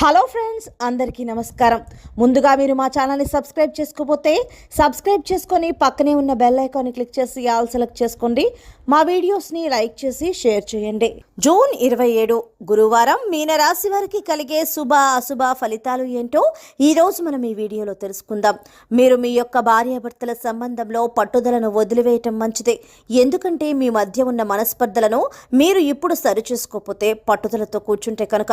Hello friends అందరికీ నమస్కారం. ముందుగా మీరు మా ఛానల్ని సబ్స్క్రైబ్ చేసుకోకపోతే సబ్స్క్రైబ్ చేసుకొని పక్కనే ఉన్న బెల్ ఐకాన్ని క్లిక్ చేసి ఆల్ సెలెక్ట్ చేసుకోండి. మా వీడియోస్ని లైక్ చేసి షేర్ చేయండి. జూన్ ఇరవై ఏడు గురువారం మీన రాశి వారికి కలిగే శుభ అశుభ ఫలితాలు ఏంటో ఈరోజు మనం ఈ వీడియోలో తెలుసుకుందాం. మీరు మీ యొక్క భార్యాభర్తల సంబంధంలో పట్టుదలను వదిలివేయటం మంచిదే. ఎందుకంటే మీ మధ్య ఉన్న మనస్పర్ధలను మీరు ఇప్పుడు సరిచేసుకోకపోతే పట్టుదలతో కూర్చుంటే కనుక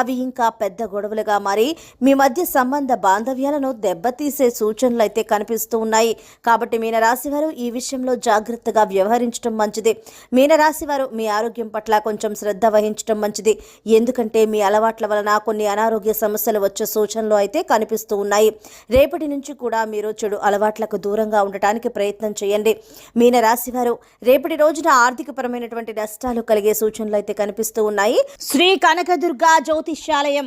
అవి ఇంకా పెద్ద గొడవలుగా మారి మీ మధ్య సంబంధ బాంధవ్యాలను దెబ్బతీసే సూచనలు అయితే కనిపిస్తూ ఉన్నాయి. కాబట్టి మీనరాశి వారు ఈ విషయంలో జాగ్రత్తగా వ్యవహరించడం మంచిది. మీనరాశి వారు మీ ఆరోగ్యం పట్ల కొంచెం శ్రద్ధ వహించడం మంచిది. ఎందుకంటే మీ అలవాట్ల వలన కొన్ని అనారోగ్య సమస్యలు వచ్చే సూచనలు అయితే కనిపిస్తూ ఉన్నాయి. రేపటి నుంచి కూడా మీరు చెడు అలవాట్లకు దూరంగా ఉండటానికి ప్రయత్నం చేయండి. మీనరాశి వారు రేపటి రోజున ఆర్థికపరమైనటువంటి నష్టాలు కలిగే సూచనలు అయితే కనిపిస్తూ ఉన్నాయి. శ్రీ కనకదుర్గా జ్యోతిష్యాలయం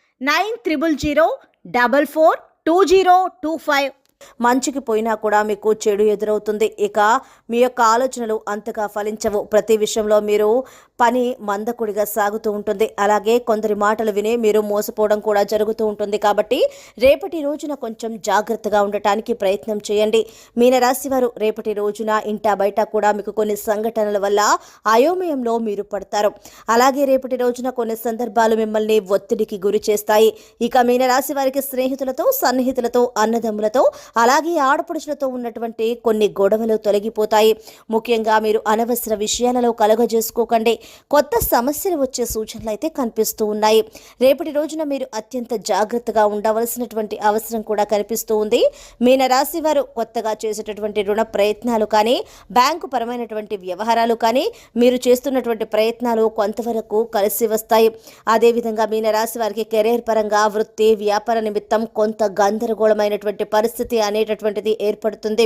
Nine triple zero double four two zero two five మంచికి పోయినా కూడా మీకు చెడు ఎదురవుతుంది. ఇక మీ యొక్క ఆలోచనలు అంతగా ఫలించవు. ప్రతి విషయంలో మీరు పని మందకుడిగా సాగుతూ ఉంటుంది. అలాగే కొందరి మాటలు విని మీరు మోసపోవడం కూడా జరుగుతూ ఉంటుంది. కాబట్టి రేపటి రోజున కొంచెం జాగ్రత్తగా ఉండటానికి ప్రయత్నం చేయండి. మీనరాశి వారు రేపటి రోజున ఇంటా బయట కూడా మీకు కొన్ని సంఘటనల వల్ల అయోమయంలో మీరు పడతారు. అలాగే రేపటి రోజున కొన్ని సందర్భాలు మిమ్మల్ని ఒత్తిడికి గురి చేస్తాయి. ఇక మీనరాశి వారికి స్నేహితులతో సన్నిహితులతో అన్నదమ్ములతో అలాగే ఆడపడుచులతో ఉన్నటువంటి కొన్ని గొడవలు తొలగిపోతాయి. ముఖ్యంగా మీరు అనవసర విషయాలలో కలగజేసుకోకండి. కొత్త సమస్యలు వచ్చే సూచనలు అయితే కనిపిస్తూ ఉన్నాయి. రేపటి రోజున మీరు అత్యంత జాగ్రత్తగా ఉండవలసినటువంటి అవసరం కూడా కనిపిస్తూ ఉంది. మీనరాశి వారు కొత్తగా చేసేటటువంటి రుణ ప్రయత్నాలు కానీ బ్యాంకు పరమైనటువంటి వ్యవహారాలు కానీ మీరు చేస్తున్నటువంటి ప్రయత్నాలు కొంతవరకు కలిసి వస్తాయి. అదేవిధంగా మీనరాశి వారికి కెరీర్ పరంగా వృత్తి వ్యాపార నిమిత్తం కొంత గందరగోళమైనటువంటి పరిస్థితి అనేటటువంటిది ఏర్పడుతుంది.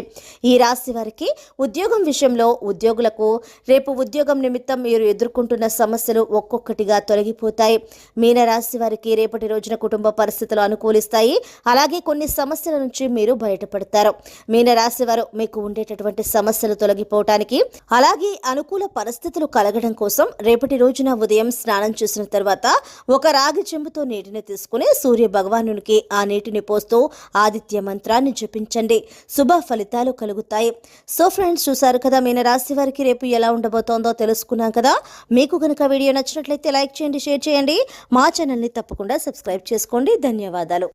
ఈ రాశి వారికి ఉద్యోగం విషయంలో ఉద్యోగులకు రేపు ఉద్యోగం నిమిత్తం మీరు ఎదుర్కొంటున్న సమస్యలు ఒక్కొక్కటిగా తొలగిపోతాయి. మీన రాశి వారికి రేపటి రోజున కుటుంబ పరిస్థితులు అనుకూలిస్తాయి. అలాగే కొన్ని సమస్యల నుంచి మీరు బయటపడతారు. మీన రాశి వారు మీకు ఉండేటటువంటి సమస్యలు తొలగిపోవటానికి అలాగే అనుకూల పరిస్థితులు కలగడం కోసం రేపటి రోజున ఉదయం స్నానం చేసిన తర్వాత ఒక రాగి చెంబుతో నీటిని తీసుకుని సూర్య భగవానునికి ఆ నీటిని పోస్తూ ఆదిత్య మంత్రాన్ని జపించండి శుభ ఫలితాలు కలుగుతాయి. సో ఫ్రెండ్స్ చూసారు కదా మీన రాశి వారికి రేపు ఎలా ఉండబోతోందో తెలుసుకున్నాం కదా. మీకు కనుక వీడియో నచ్చినట్లయితే లైక్ చేయండి షేర్ చేయండి. మా ఛానల్ని తప్పకుండా సబ్స్క్రైబ్ చేసుకోండి. ధన్యవాదాలు.